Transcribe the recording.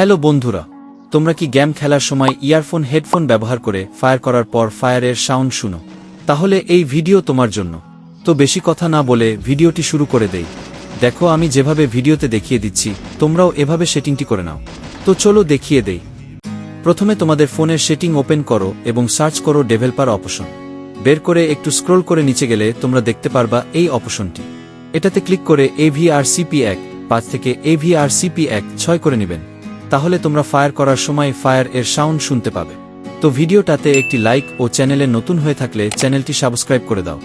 Hello বন্ধুরা, তোমরা কি গেম খেলার সময় ইয়ারফোন, হেডফোন ব্যবহার করে ফায়ার করার পর ফায়ারের সাউন্ড শুনো? তাহলে এই ভিডিও তোমার জন্য। তো বেশি কথা না বলে ভিডিওটি শুরু করে দেই। দেখো, আমি যেভাবে ভিডিওতে দেখিয়ে দিচ্ছি, তোমরাও এভাবে সেটিংটি করে নাও। তো চলো দেখিয়ে দেই। প্রথমে তোমাদের ফোনের সেটিং ওপেন করো এবং সার্চ করো ডেভেলপার অপশন। বের করে একটু স্ক্রোল করে নিচে গেলে তোমরা দেখতে পারবা এই অপশনটি। এটাতে ক্লিক করে এভিআরসিপি এক, পাঁচ থেকে এভিআরসিপি এক ছয় করে নেবেন। তাহলে তোমরা ফায়ার করার সময় ফায়ার এর সাউন্ড শুনতে পাবে। তো ভিডিওটাতে একটি লাইক ও চ্যানেলে নতুন হয়ে থাকলে চ্যানেলটি সাবস্ক্রাইব করে দাও।